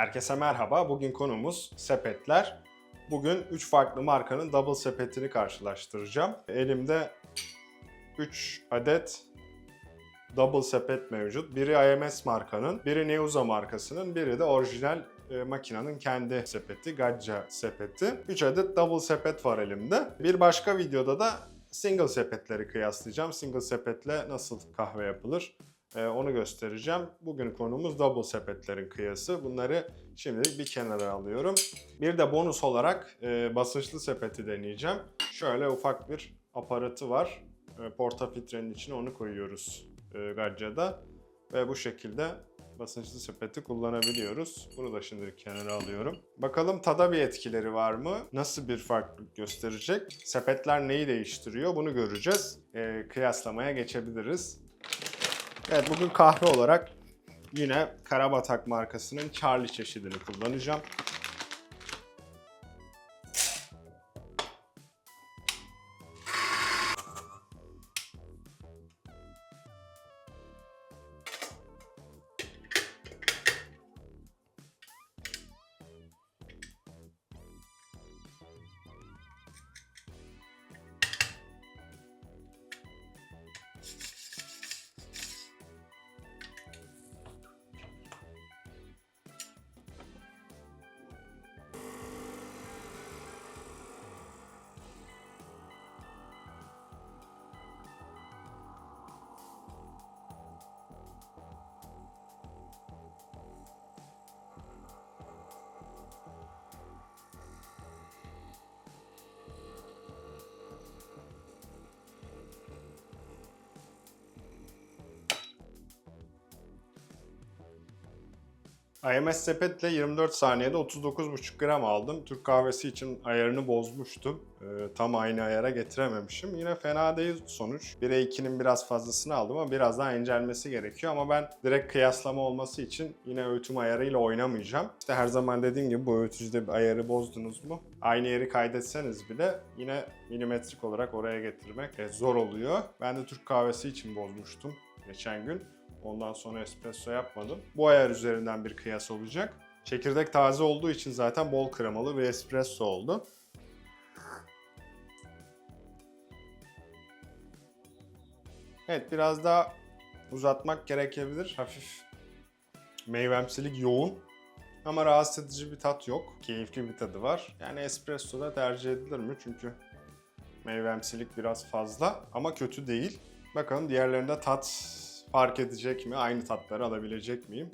Herkese merhaba. Bugün konumuz sepetler. Bugün 3 farklı markanın double sepetini karşılaştıracağım. Elimde 3 adet double sepet mevcut. Biri IMS markanın, biri Neuza markasının, biri de orijinal e, makinenin kendi sepeti, Gadja sepeti. 3 adet double sepet var elimde. Bir başka videoda da single sepetleri kıyaslayacağım. Single sepetle nasıl kahve yapılır? Ee, onu göstereceğim. Bugün konumuz double sepetlerin kıyası. Bunları şimdi bir kenara alıyorum. Bir de bonus olarak e, basınçlı sepeti deneyeceğim. Şöyle ufak bir aparatı var. E, portafiltrenin içine onu koyuyoruz e, Gacca'da. Ve bu şekilde basınçlı sepeti kullanabiliyoruz. Bunu da şimdi kenara alıyorum. Bakalım tada bir etkileri var mı? Nasıl bir farklılık gösterecek? Sepetler neyi değiştiriyor? Bunu göreceğiz. E, kıyaslamaya geçebiliriz. Evet bugün kahve olarak yine Karabatak markasının Charlie çeşidini kullanacağım. IMS sepetle 24 saniyede 39,5 gram aldım. Türk kahvesi için ayarını bozmuştum. Ee, tam aynı ayara getirememişim. Yine fena değil sonuç. 1'e 2'nin biraz fazlasını aldım ama biraz daha incelmesi gerekiyor. Ama ben direkt kıyaslama olması için yine öğütüm ayarıyla oynamayacağım. İşte her zaman dediğim gibi bu öğütücüde bir ayarı bozdunuz mu? Aynı yeri kaydetseniz bile yine milimetrik olarak oraya getirmek e, zor oluyor. Ben de Türk kahvesi için bozmuştum geçen gün. Ondan sonra espresso yapmadım. Bu ayar üzerinden bir kıyas olacak. Çekirdek taze olduğu için zaten bol kremalı bir espresso oldu. Evet biraz daha uzatmak gerekebilir. Hafif meyvemsilik yoğun. Ama rahatsız edici bir tat yok. Keyifli bir tadı var. Yani espresso da tercih edilir mi? Çünkü meyvemsilik biraz fazla ama kötü değil. Bakalım diğerlerinde tat fark edecek mi? Aynı tatları alabilecek miyim?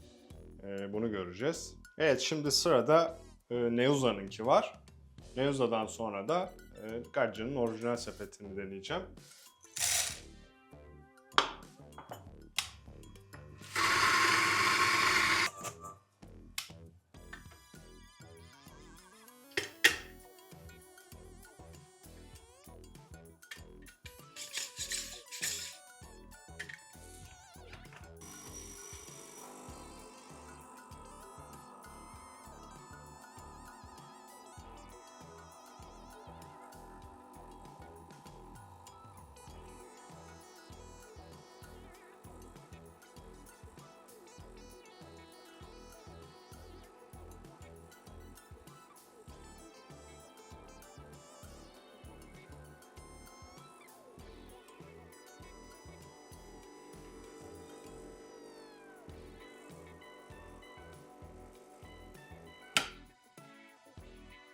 Ee, bunu göreceğiz. Evet şimdi sırada e, Neuza'nınki var. Neuza'dan sonra da e, Gacca'nın orijinal sepetini deneyeceğim.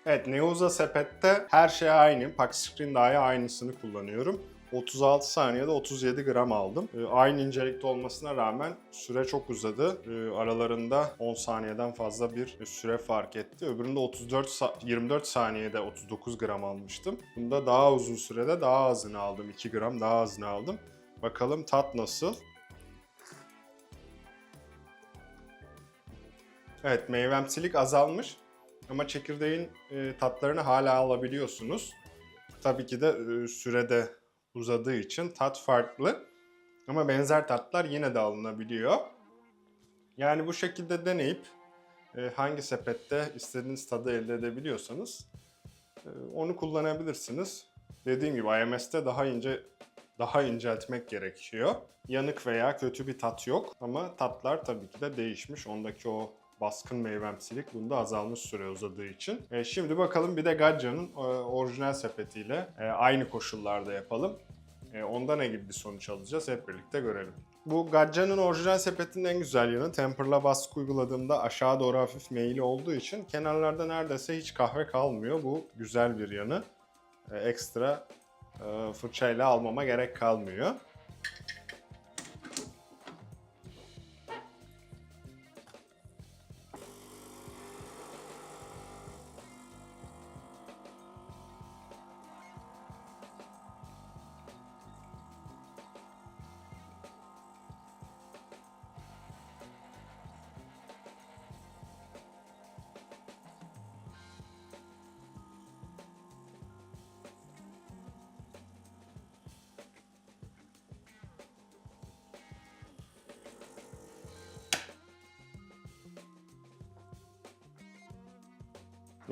Evet Neuza sepette her şey aynı. Pack Screen dahi aynısını kullanıyorum. 36 saniyede 37 gram aldım. Ee, aynı incelikte olmasına rağmen süre çok uzadı. Ee, aralarında 10 saniyeden fazla bir süre fark etti. Öbüründe 34 sa- 24 saniyede 39 gram almıştım. Bunda daha uzun sürede daha azını aldım. 2 gram daha azını aldım. Bakalım tat nasıl? Evet meyvemsilik azalmış. Ama çekirdeğin e, tatlarını hala alabiliyorsunuz. Tabii ki de e, sürede uzadığı için tat farklı. Ama benzer tatlar yine de alınabiliyor. Yani bu şekilde deneyip e, hangi sepette istediğiniz tadı elde edebiliyorsanız e, onu kullanabilirsiniz. Dediğim gibi IMS'te daha ince daha inceltmek gerekiyor. Yanık veya kötü bir tat yok ama tatlar tabii ki de değişmiş. Ondaki o baskın meyvemsilik. Bunda azalmış süre uzadığı için. E, şimdi bakalım bir de Gacca'nın e, orijinal sepetiyle e, aynı koşullarda yapalım. E, onda ne gibi bir sonuç alacağız hep birlikte görelim. Bu Gacca'nın orijinal sepetinin en güzel yanı temperla baskı uyguladığımda aşağı doğru hafif meyili olduğu için kenarlarda neredeyse hiç kahve kalmıyor. Bu güzel bir yanı. E, ekstra e, fırçayla almama gerek kalmıyor.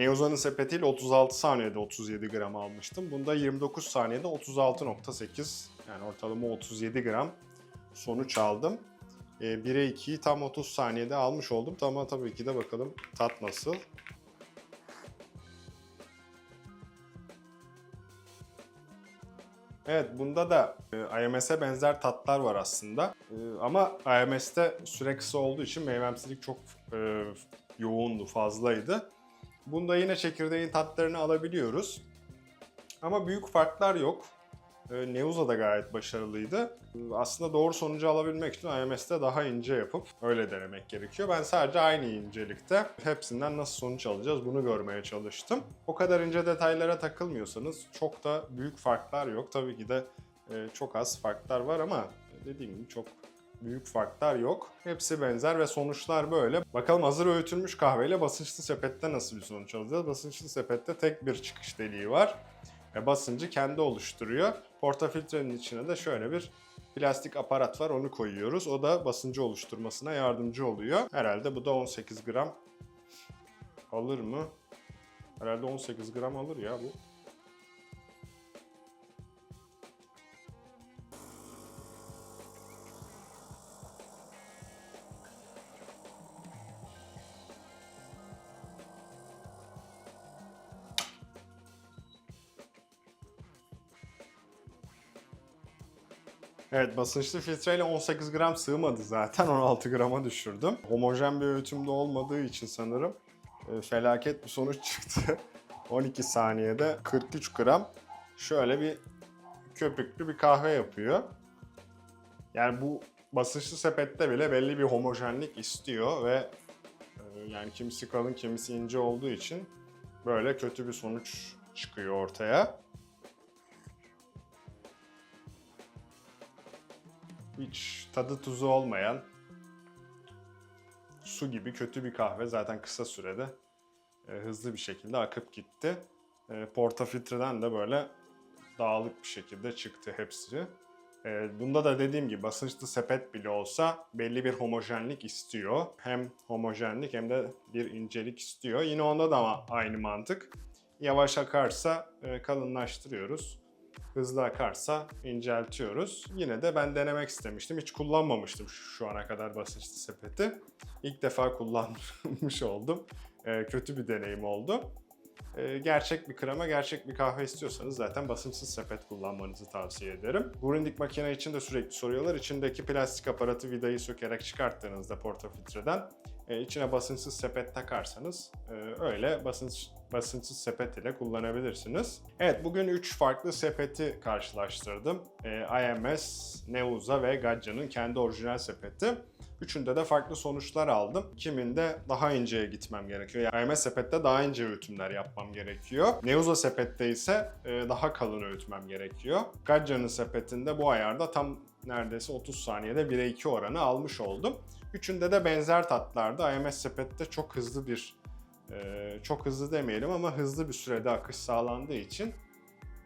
Neoza'nın sepetiyle 36 saniyede 37 gram almıştım. Bunda 29 saniyede 36.8 yani ortalama 37 gram sonuç aldım. E, 1'e 2'yi tam 30 saniyede almış oldum. Ama tabii ki de bakalım tat nasıl. Evet bunda da e, IMS'e benzer tatlar var aslında. E, ama IMS'te süre kısa olduğu için meyvemsilik çok e, yoğundu, fazlaydı. Bunda yine çekirdeğin tatlarını alabiliyoruz. Ama büyük farklar yok. E, Neuza da gayet başarılıydı. Aslında doğru sonucu alabilmek için IMS'te daha ince yapıp öyle denemek gerekiyor. Ben sadece aynı incelikte hepsinden nasıl sonuç alacağız bunu görmeye çalıştım. O kadar ince detaylara takılmıyorsanız çok da büyük farklar yok. Tabii ki de e, çok az farklar var ama dediğim gibi çok büyük farklar yok. Hepsi benzer ve sonuçlar böyle. Bakalım hazır öğütülmüş kahveyle basınçlı sepette nasıl bir sonuç alacağız? Basınçlı sepette tek bir çıkış deliği var. Ve basıncı kendi oluşturuyor. Portafiltrenin içine de şöyle bir plastik aparat var onu koyuyoruz. O da basıncı oluşturmasına yardımcı oluyor. Herhalde bu da 18 gram alır mı? Herhalde 18 gram alır ya bu. Evet basınçlı filtreyle 18 gram sığmadı zaten 16 grama düşürdüm. Homojen bir öğütümde olmadığı için sanırım e, felaket bir sonuç çıktı. 12 saniyede 43 gram şöyle bir köpüklü bir kahve yapıyor. Yani bu basınçlı sepette bile belli bir homojenlik istiyor ve e, yani kimisi kalın kimisi ince olduğu için böyle kötü bir sonuç çıkıyor ortaya. Hiç tadı tuzu olmayan su gibi kötü bir kahve zaten kısa sürede e, hızlı bir şekilde akıp gitti. E, portafiltreden de böyle dağılık bir şekilde çıktı hepsi. E, bunda da dediğim gibi basınçlı sepet bile olsa belli bir homojenlik istiyor. Hem homojenlik hem de bir incelik istiyor. Yine onda da ama aynı mantık. Yavaş akarsa e, kalınlaştırıyoruz hızlı akarsa inceltiyoruz. Yine de ben denemek istemiştim. Hiç kullanmamıştım şu, ana kadar basınçlı sepeti. İlk defa kullanmış oldum. Ee, kötü bir deneyim oldu. Ee, gerçek bir krema, gerçek bir kahve istiyorsanız zaten basınçsız sepet kullanmanızı tavsiye ederim. Grundig makine için de sürekli soruyorlar. İçindeki plastik aparatı vidayı sökerek çıkarttığınızda portafiltreden e, içine basınçsız sepet takarsanız e, öyle basınç basınçsız sepet ile kullanabilirsiniz. Evet bugün 3 farklı sepeti karşılaştırdım. E, IMS, Neuza ve Gacca'nın kendi orijinal sepeti. Üçünde de farklı sonuçlar aldım. Kiminde daha inceye gitmem gerekiyor. Yani IMS sepette daha ince öğütümler yapmam gerekiyor. Neuza sepette ise e, daha kalın öğütmem gerekiyor. Gacca'nın sepetinde bu ayarda tam neredeyse 30 saniyede 1'e 2 oranı almış oldum. Üçünde de benzer tatlarda IMS sepette çok hızlı bir e, çok hızlı demeyelim ama hızlı bir sürede akış sağlandığı için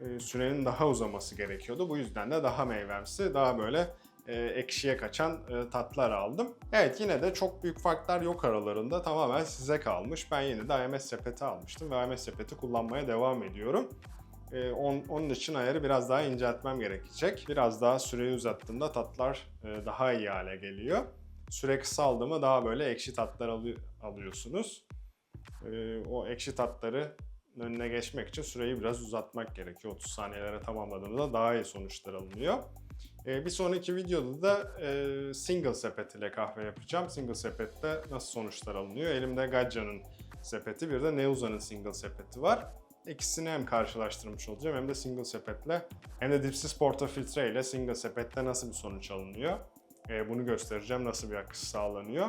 e, sürenin daha uzaması gerekiyordu. Bu yüzden de daha meyvemsi, daha böyle e, ekşiye kaçan tatlar aldım. Evet yine de çok büyük farklar yok aralarında. Tamamen size kalmış. Ben yine de IMS sepeti almıştım ve IMS sepeti kullanmaya devam ediyorum. On, onun için ayarı biraz daha inceltmem gerekecek. Biraz daha süreyi uzattığımda tatlar daha iyi hale geliyor. Süre kısaldı mı daha böyle ekşi tatlar alı- alıyorsunuz. Ee, o ekşi tatları önüne geçmek için süreyi biraz uzatmak gerekiyor. 30 saniyelere tamamladığınızda daha iyi sonuçlar alınıyor. Ee, bir sonraki videoda da e, single sepet ile kahve yapacağım. Single sepette nasıl sonuçlar alınıyor? Elimde Gaggia'nın sepeti bir de Neuza'nın single sepeti var. İkisini hem karşılaştırmış olacağım hem de single sepetle hem de dipsiz portafiltre ile single sepette nasıl bir sonuç alınıyor. Ee, bunu göstereceğim nasıl bir akış sağlanıyor.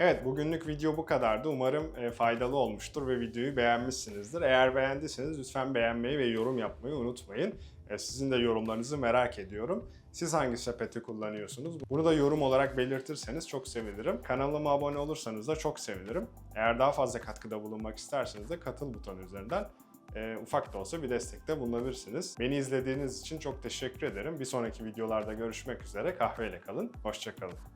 Evet bugünlük video bu kadardı. Umarım e, faydalı olmuştur ve videoyu beğenmişsinizdir. Eğer beğendiyseniz lütfen beğenmeyi ve yorum yapmayı unutmayın. E, sizin de yorumlarınızı merak ediyorum. Siz hangi sepeti kullanıyorsunuz? Bunu da yorum olarak belirtirseniz çok sevinirim. Kanalıma abone olursanız da çok sevinirim. Eğer daha fazla katkıda bulunmak isterseniz de katıl butonu üzerinden e, ufak da olsa bir destekte bulunabilirsiniz. Beni izlediğiniz için çok teşekkür ederim. Bir sonraki videolarda görüşmek üzere. Kahveyle kalın. Hoşçakalın.